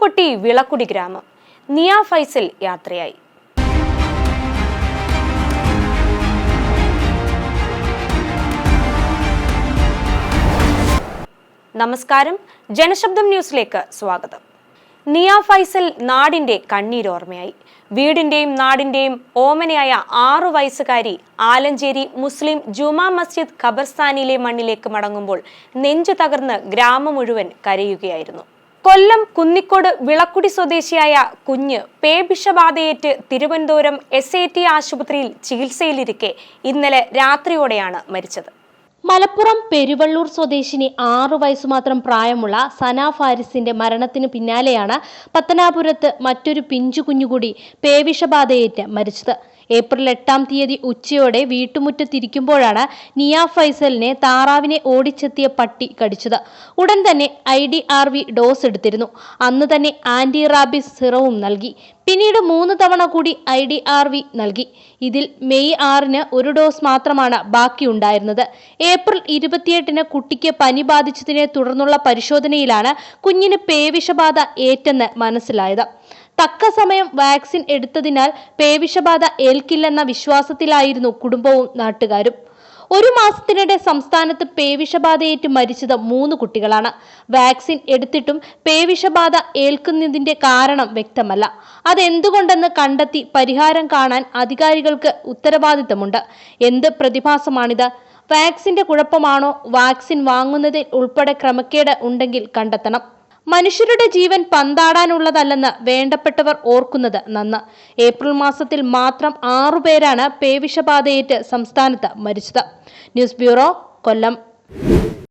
പൊട്ടി വിളക്കുടി ഗ്രാമം. നിയ ഫൈസൽ യാത്രയായി. നമസ്കാരം. ജനശബ്ദം ന്യൂസിലേക്ക് സ്വാഗതം. നിയ ഫൈസൽ നാടിന്റെ കണ്ണീരോർമ്മയായി വീടിന്റെയും നാടിന്റെയും ഓമനയായ ആറു വയസ്സുകാരി ആലഞ്ചേരി മുസ്ലിം ജുമാ മസ്ജിദ് ഖബർസ്ഥാനിലെ മണ്ണിലേക്ക് മടങ്ങുമ്പോൾ നെഞ്ചു തകർന്ന് ഗ്രാമം മുഴുവൻ കരയുകയായിരുന്നു. കൊല്ലം കുന്നിക്കോട് വിളക്കുടി സ്വദേശിയായ കുഞ്ഞ് പേവിഷബാധയേറ്റ് തിരുവനന്തപുരം എസ് ഐ ടി ആശുപത്രിയിൽ ചികിത്സയിലിരിക്കെ ഇന്നലെ രാത്രിയോടെയാണ് മരിച്ചത്. മലപ്പുറം പെരുവള്ളൂർ സ്വദേശിനി ആറു വയസ്സു മാത്രം പ്രായമുള്ള സന ഫാരിസിന്റെ മരണത്തിന് പിന്നാലെയാണ് പത്തനാപുരത്ത് മറ്റൊരു പിഞ്ചു കുഞ്ഞുകൂടി പേവിഷബാധയേറ്റ് മരിച്ചത്. ഏപ്രിൽ എട്ടാം തീയതി ഉച്ചയോടെ വീട്ടുമുറ്റത്തിരിക്കുമ്പോഴാണ് നിയ ഫൈസലിനെ താറാവിനെ ഓടിച്ചെത്തിയ പട്ടി കടിച്ചത്. ഉടൻ തന്നെ I D R V dose എടുത്തിരുന്നു. അന്ന് തന്നെ ആന്റി റാബിസ് സിറവും നൽകി. പിന്നീട് മൂന്ന് തവണ കൂടി ഐ ഡി ആർ വി നൽകി. ഇതിൽ മെയ് ആറിന് ഒരു ഡോസ് മാത്രമാണ് ബാക്കിയുണ്ടായിരുന്നത്. ഏപ്രിൽ ഇരുപത്തിയെട്ടിന് കുട്ടിക്ക് പനി ബാധിച്ചതിനെ തുടർന്നുള്ള പരിശോധനയിലാണ് കുഞ്ഞിന് പേവിഷബാധ ഏറ്റെന്ന് മനസ്സിലായത്. തക്ക സമയം വാക്സിൻ എടുത്തതിനാൽ പേവിഷബാധ ഏൽക്കില്ലെന്ന വിശ്വാസത്തിലായിരുന്നു കുടുംബവും നാട്ടുകാരും. ഒരു മാസത്തിനിടെ സംസ്ഥാനത്ത് പേവിഷബാധയേറ്റ് മരിച്ചത് മൂന്ന് കുട്ടികളാണ്. വാക്സിൻ എടുത്തിട്ടും പേവിഷബാധ ഏൽക്കുന്നതിന്റെ കാരണം വ്യക്തമല്ല. അതെന്തുകൊണ്ടെന്ന് കണ്ടെത്തി പരിഹാരം കാണാൻ അധികാരികൾക്ക് ഉത്തരവാദിത്തമുണ്ട്. എന്ത് പ്രതിഭാസമാണിത്? വാക്സിന്റെ കുഴപ്പമാണോ? വാക്സിൻ വാങ്ങുന്നതിൽ ഉൾപ്പെടെ ക്രമക്കേട് ഉണ്ടെങ്കിൽ കണ്ടെത്തണം. മനുഷ്യരുടെ ജീവൻ പന്താടാനുള്ളതല്ലെന്ന് വേണ്ടപ്പെട്ടവർ ഓർക്കുന്നത് നന്ന്. ഏപ്രിൽ മാസത്തിൽ മാത്രം ആറുപേരാണ് പേവിഷബാധയേറ്റ് സംസ്ഥാനത്ത് മരിച്ചത്. News bureau Kollam.